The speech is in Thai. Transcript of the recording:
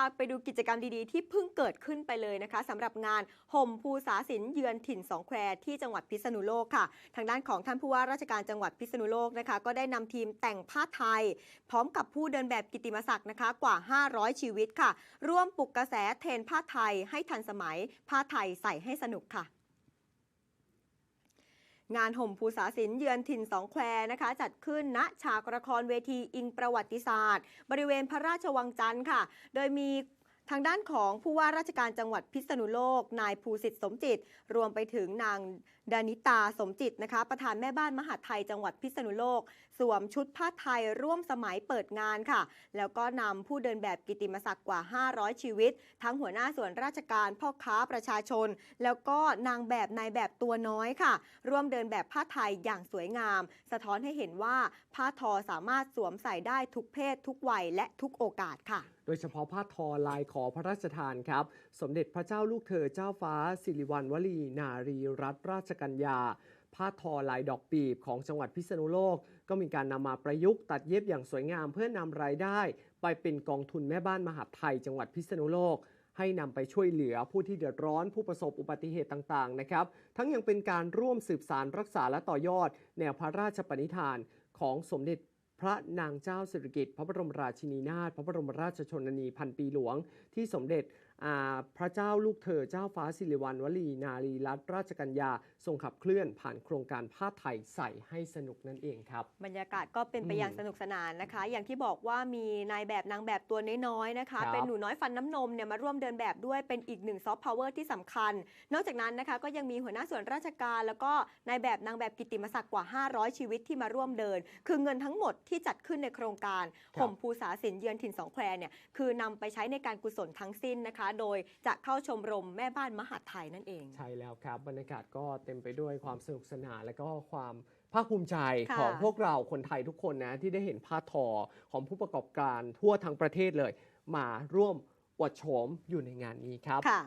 าไปดูกิจกรรมดีๆ ที่เพิ่งเกิดขึ้นไปเลยนะคะสำหรับงานห่มภูษาศิลป์เยือนถิ่นสองแควที่จังหวัดพิษณุโลกค่ะ ทางด้านของท่านผู้ว่าราชการจังหวัดพิษณุโลกนะคะ ก็ได้นำทีมแต่งผ้าไทย พร้อมกับผู้เดินแบบกิติมศักดิ์นะคะกว่า 500 ชีวิตค่ะ ร่วมปลุกกระแสเทรนผ้าไทยให้ทันสมัยผ้าไทยใส่ให้สนุกค่ะ งานห่มภูษาศิลป์เยือนถิ่นสองแควนะคะ จัดขึ้นณฉากละครเวทีอิงประวัติศาสตร์ บริเวณพระราชวังจันทร์ค่ะ โดยมี ทางด้านของผู้ว่าราชการจังหวัดพิษณุโลก นายภูสิทธิ์สมจิต รวมไปถึงนางดานิตาสมจิตนะคะ ประธานแม่บ้านมหาไทยจังหวัดพิษณุโลก สวมชุดผ้าไทยร่วมสมัยเปิดงานค่ะ แล้วก็นำผู้เดินแบบกิตติมศักดิ์กว่า 500 ชีวิต ทั้งหัวหน้าส่วนราชการพ่อค้าประชาชน แล้วก็นางแบบนายแบบตัวน้อยค่ะ ร่วมเดินแบบผ้าไทยอย่างสวยงาม สะท้อนให้เห็นว่าผ้าทอสามารถสวมใส่ได้ทุกเพศ ทุกวัยและทุกโอกาสค่ะ โดยเฉพาะผ้าทอลายขอพระราชทานครับ สมเด็จพระเจ้าลูกเธอเจ้าฟ้า สิริวัณวลี นารีรัตนราชกัญญาผ้าทอลายดอกปีบของจังหวัดพิษณุโลก ก็มีการนำมาประยุกต์ตัดเย็บอย่างสวยงามเพื่อนำรายได้ ไปเป็นกองทุนแม่บ้านมหาดไทย จังหวัดพิษณุโลก ให้นำไปช่วยเหลือผู้ที่เดือดร้อนผู้ประสบอุบัติเหตุต่างๆนะครับทั้งยังเป็นการร่วมสืบสารรักษาและต่อยอด แนวพระราชปณิธานของสมเด็จ ระนางเจ้าสิริกิติ์พระบรมราชินีนาถพระบรมราชชนนีพันปีหลวง ที่สมเด็จอ่าพระเจ้าลูกเธอเจ้าฟ้าสิริวัณวลีนารีรัตนราชกัญญาทรงขับเคลื่อนผ่านโครงการผ้าไทยใส่ให้สนุกนั่นเองครับ บรรยากาศก็เป็นไปอืมอย่างสนุกสนานนะคะ อย่างที่บอกว่ามีนายแบบนางแบบตัวน้อยๆนะคะครับเป็นหนูน้อยฟันน้ำนมเนี่ยมาร่วมเดินแบบด้วยเป็นอีกหนึ่งซอฟต์พาวเวอร์ที่สำคัญ นอกจากนั้นนะคะก็ยังมีหัวหน้าส่วนราชการ แล้วก็นายแบบนางแบบกิตติมศักดิ์กว่า 500 ชีวิตที่มาร่วมเดิน คือเงินทั้งหมดที่จัดขึ้นในโครงการครับห่มภูษาศิลป์เยือนถิ่นสองแควเนี่ยคือนำไปใช้ในการกุศลทั้งสิ้นนะคะ โดยจะเข้าชมรมแม่บ้านมหาดไทยนั่นเอง ใช่แล้วครับ บรรยากาศก็เต็มไปด้วยความสนุกสนานและก็ความภาคภูมิใจค่ะของพวกเราคนไทยทุกคนนะ ที่ได้เห็นผ้าทอของผู้ประกอบการทั่วทั้งประเทศเลย มาร่วมอวดโฉมอยู่ในงานนี้ครับค่ะ